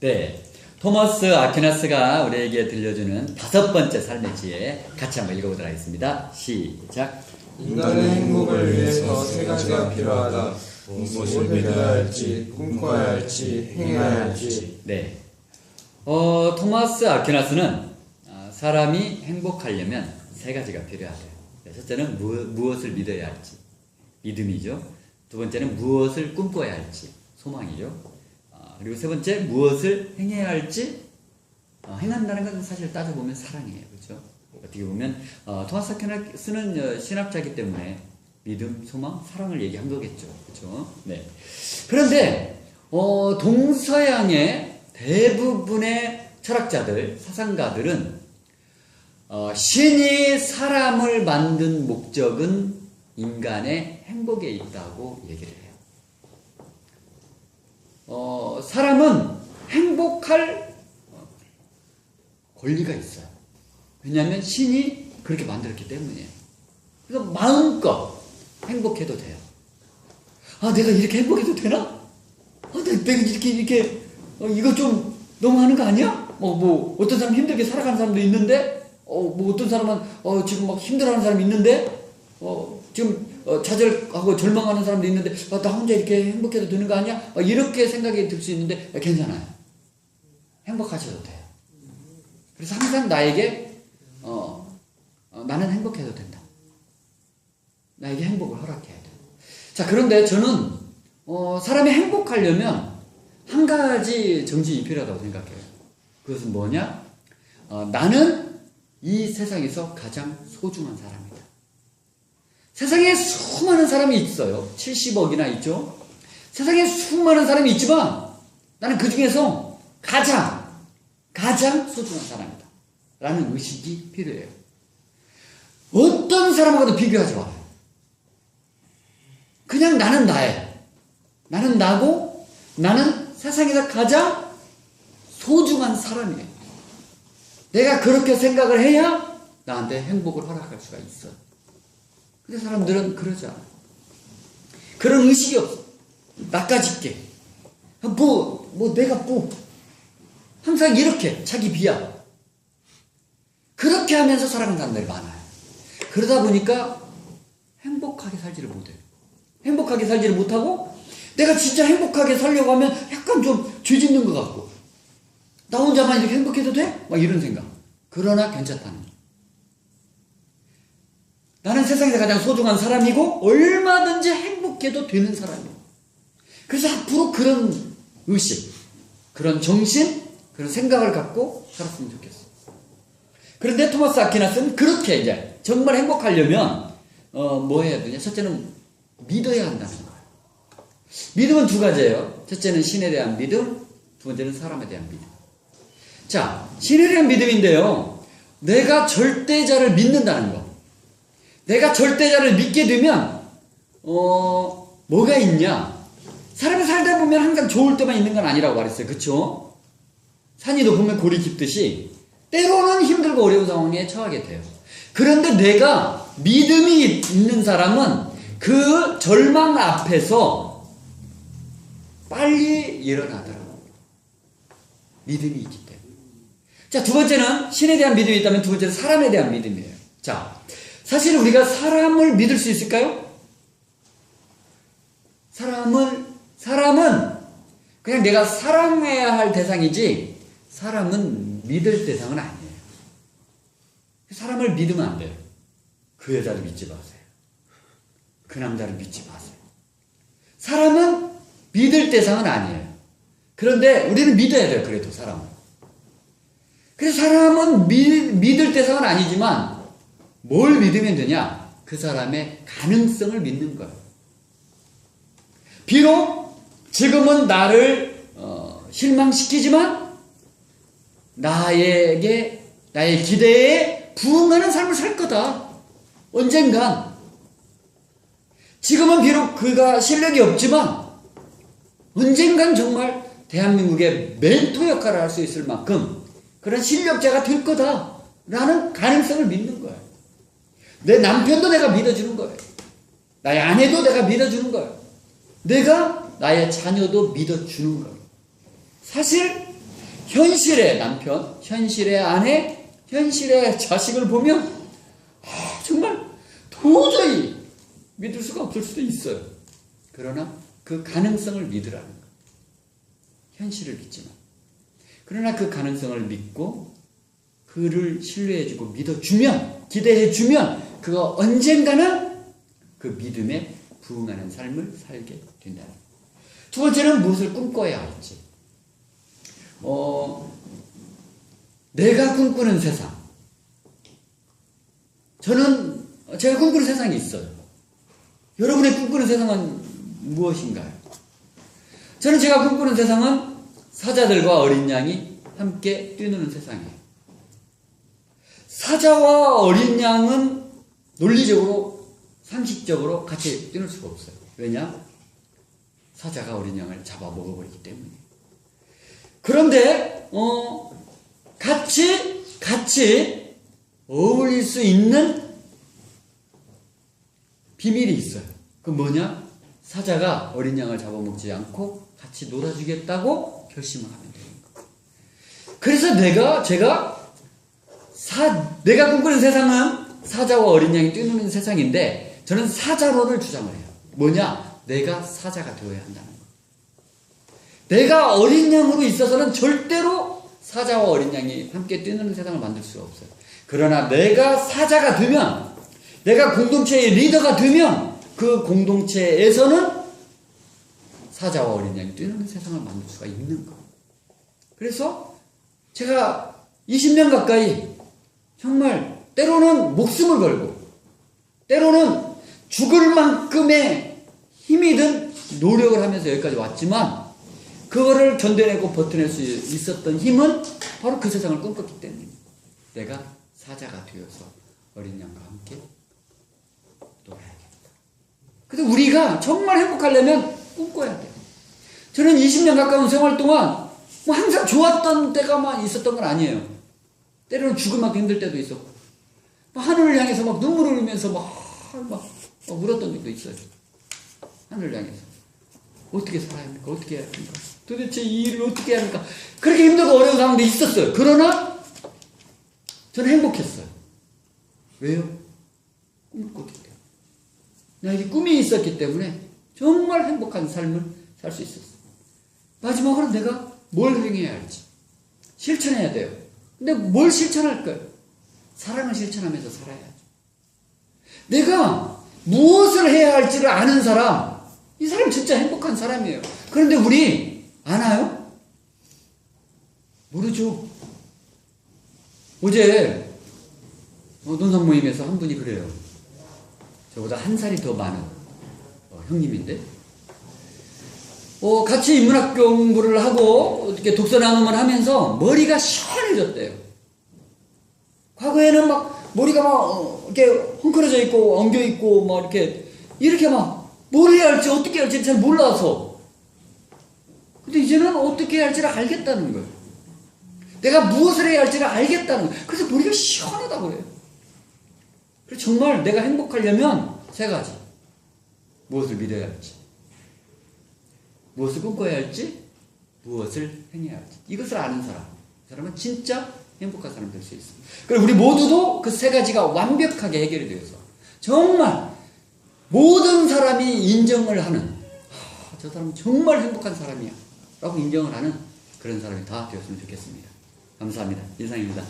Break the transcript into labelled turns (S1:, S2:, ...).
S1: 네. 토마스 아퀴나스가 우리에게 들려주는 다섯 번째 삶의 지혜 같이 한번 읽어보도록 하겠습니다. 시작.
S2: 인간의 행복을 위해서 세 가지가 필요하다. 무엇을 믿어야 할지, 꿈꿔야 할지, 행해야 할지.
S1: 네. 어, 토마스 아퀴나스는 아, 사람이 행복하려면 세 가지가 필요하대요. 네, 첫째는 무, 무엇을 믿어야 할지. 믿음이죠. 두 번째는 무엇을 꿈꿔야 할지. 소망이죠. 아, 그리고 세 번째, 무엇을 행해야 할지. 어, 행한다는 것은 사실 따져보면 사랑이에요. 그렇죠? 어떻게 보면 어, 토마스 아퀴나스는 어, 신학자이기 때문에 믿음, 소망, 사랑을 얘기한 거겠죠. 그렇죠? 네. 그런데 어, 동서양의 대부분의 철학자들, 사상가들은 어, 신이 사람을 만든 목적은 인간의 행복에 있다고 얘기를 해요. 어, 사람은 행복할 어, 권리가 있어요. 왜냐하면 신이 그렇게 만들었기 때문이에요. 그래서 마음껏 행복해도 돼요. 아, 내가 이렇게 행복해도 되나? 아, 내가, 이렇게, 이렇게, 어, 이거 좀 너무 하는 거 아니야? 뭐, 뭐, 어떤 사람 힘들게 살아가는 사람도 있는데, 어, 뭐, 어떤 사람은, 어, 지금 막 힘들어하는 사람이 있는데, 어, 지금, 어, 좌절하고 절망하는 사람도 있는데, 아, 나 혼자 이렇게 행복해도 되는 거 아니야? 막 이렇게 생각이 들 수 있는데, 아, 괜찮아요. 행복하셔도 돼요. 그래서 항상 나에게, 어, 어, 나는 행복해도 된다. 나에게 행복을 허락해야 돼. 자, 그런데 저는, 어, 사람이 행복하려면 한 가지 정신이 필요하다고 생각해요. 그것은 뭐냐? 어, 나는 이 세상에서 가장 소중한 사람이다. 세상에 수많은 사람이 있어요. 70억이나 있죠? 세상에 수많은 사람이 있지만 나는 그 중에서 가장, 가장 소중한 사람이다. 라는 의식이 필요해요. 어떤 사람하고도 비교하지 마요. 그냥 나는 나예요. 나는 나고 나는 세상에서 가장 소중한 사람이에요. 내가 그렇게 생각을 해야 나한테 행복을 허락할 수가 있어. 근데 사람들은 그러지 않아. 그런 의식이 없어. 나까짓게. 뭐, 뭐 내가 뭐. 항상 이렇게 자기 비하. 그렇게 하면서 살아가는 사람들이 많아요. 그러다 보니까 행복하게 살지를 못해요. 행복하게 살지를 못하고 내가 진짜 행복하게 살려고 하면 약간 좀 죄짓는 것 같고 나 혼자만 이렇게 행복해도 돼? 막 이런 생각. 그러나 괜찮다는 거. 나는 세상에서 가장 소중한 사람이고 얼마든지 행복해도 되는 사람이고 그래서 앞으로 그런 의식, 그런 정신, 그런 생각을 갖고 살았으면 좋겠어. 그런데 토마스 아퀴나스는 그렇게 이제 정말 행복하려면 어, 뭐 해야 되냐? 첫째는 믿어야 한다는 거예요. 믿음은 두 가지예요. 첫째는 신에 대한 믿음, 두 번째는 사람에 대한 믿음. 자, 신에 대한 믿음인데요. 내가 절대자를 믿는다는 거. 내가 절대자를 믿게 되면 어, 뭐가 있냐? 사람이 살다 보면 항상 좋을 때만 있는 건 아니라고 말했어요. 그쵸? 산이 높으면 골이 깊듯이 때로는 힘들고 어려운 상황에 처하게 돼요. 그런데 내가 믿음이 있는 사람은 그 절망 앞에서 빨리 일어나더라고요. 믿음이 있기 때문에. 자, 두 번째는 신에 대한 믿음이 있다면 두 번째는 사람에 대한 믿음이에요. 자, 사실 우리가 사람을 믿을 수 있을까요? 사람을, 사람은 그냥 내가 사랑해야 할 대상이지, 사람은 믿을 대상은 아니에요. 사람을 믿으면 안 돼요. 그 여자를 믿지 마세요. 그 남자를 믿지 마세요. 사람은 믿을 대상은 아니에요. 그런데 우리는 믿어야 돼요. 그래도 사람은. 그래서 사람은 믿, 믿을 대상은 아니지만 뭘 믿으면 되냐? 그 사람의 가능성을 믿는 거예요. 비록 지금은 나를 어, 실망시키지만 나에게 나의 기대에 부응하는 삶을 살 거다. 언젠간 지금은 비록 그가 실력이 없지만 언젠간 정말 대한민국의 멘토 역할을 할 수 있을 만큼 그런 실력자가 될 거다라는 가능성을 믿는. 내 남편도 내가 믿어주는 거예요. 나의 아내도 내가 믿어주는 거예요. 내가 나의 자녀도 믿어주는 거예요. 사실 현실의 남편, 현실의 아내, 현실의 자식을 보면 아, 정말 도저히 믿을 수가 없을 수도 있어요. 그러나 그 가능성을 믿으라는 거예요. 현실을 믿지만. 그러나 그 가능성을 믿고 그를 신뢰해주고 믿어주면, 기대해주면 그가 언젠가는 그 믿음에 부응하는 삶을 살게 된다. 두 번째는 무엇을 꿈꿔야 할지. 어, 내가 꿈꾸는 세상. 저는 제가 꿈꾸는 세상이 있어요. 여러분의 꿈꾸는 세상은 무엇인가요? 저는 제가 꿈꾸는 세상은 사자들과 어린 양이 함께 뛰노는 세상이에요. 사자와 어린 양은 논리적으로, 상식적으로 같이 뛰놀 수가 없어요. 왜냐? 사자가 어린 양을 잡아 먹어버리기 때문에. 그런데, 어, 같이, 같이 어울릴 수 있는 비밀이 있어요. 그 뭐냐? 사자가 어린 양을 잡아먹지 않고 같이 놀아주겠다고 결심을 하면 되는 거예요. 그래서 내가, 제가, 사, 내가 꿈꾸는 세상은 사자와 어린 양이 뛰노는 세상인데, 저는 사자론을 주장을 해요. 뭐냐? 내가 사자가 되어야 한다는 거예요. 내가 어린 양으로 있어서는 절대로 사자와 어린 양이 함께 뛰는 세상을 만들 수가 없어요. 그러나 내가 사자가 되면, 내가 공동체의 리더가 되면, 그 공동체에서는 사자와 어린 양이 뛰는 세상을 만들 수가 있는 거예요. 그래서 제가 20년 가까이 정말 때로는 목숨을 걸고, 때로는 죽을 만큼의 힘이 든 노력을 하면서 여기까지 왔지만, 그거를 견뎌내고 버텨낼 수 있었던 힘은 바로 그 세상을 꿈꿨기 때문입니다. 내가 사자가 되어서 어린 양과 함께 놀아야겠다. 근데 우리가 정말 행복하려면 꿈꿔야 돼요. 저는 20년 가까운 생활 동안 뭐 항상 좋았던 때가만 있었던 건 아니에요. 때로는 죽을 만큼 힘들 때도 있었고, 막 하늘을 향해서 막 눈물을 흘리면서 막, 막, 막 울었던 적도 있어요. 하늘을 향해서. 어떻게 살아야 합니까? 어떻게 해야 합니까? 도대체 이 일을 어떻게 해야 합니까? 그렇게 힘들고 어려운 상황도 있었어요. 그러나 저는 행복했어요. 왜요? 꿈을 꿨기 때문에. 나에게 꿈이 있었기 때문에 정말 행복한 삶을 살 수 있었어요. 마지막으로 내가 뭘 행해야 할지 실천해야 돼요. 근데 뭘 실천할까요? 사랑을 실천하면서 살아야죠. 내가 무엇을 해야 할지를 아는 사람, 이 사람 진짜 행복한 사람이에요. 그런데 우리 아나요? 모르죠. 어제 어, 논산 모임에서 한 분이 그래요. 저보다 한 살이 더 많은 어, 형님인데, 어, 같이 인문학 공부를 하고 이렇게 독서 나눔을 하면서 머리가 시원해졌대요. 과거에는 막 머리가 막 어, 이렇게 헝클어져 있고 엉겨 있고 막 이렇게 이렇게 막 뭘 해야 할지 어떻게 해야 할지 잘 몰라서. 근데 이제는 어떻게 해야 할지를 알겠다는 거예요. 내가 무엇을 해야 할지를 알겠다는 거예요. 그래서 머리가 시원하다고 해요. 그래서 정말 내가 행복하려면 세 가지. 무엇을 믿어야 할지. 무엇을 꿈꿔야 할지. 무엇을 행해야 할지. 이것을 아는 사람. 그 사람은 진짜 행복한 사람 될 수 있습니다. 그리고 우리 모두도 그 세 가지가 완벽하게 해결이 되어서 정말 모든 사람이 인정을 하는 하, 저 사람은 정말 행복한 사람이야 라고 인정을 하는 그런 사람이 다 되었으면 좋겠습니다. 감사합니다. 이상입니다.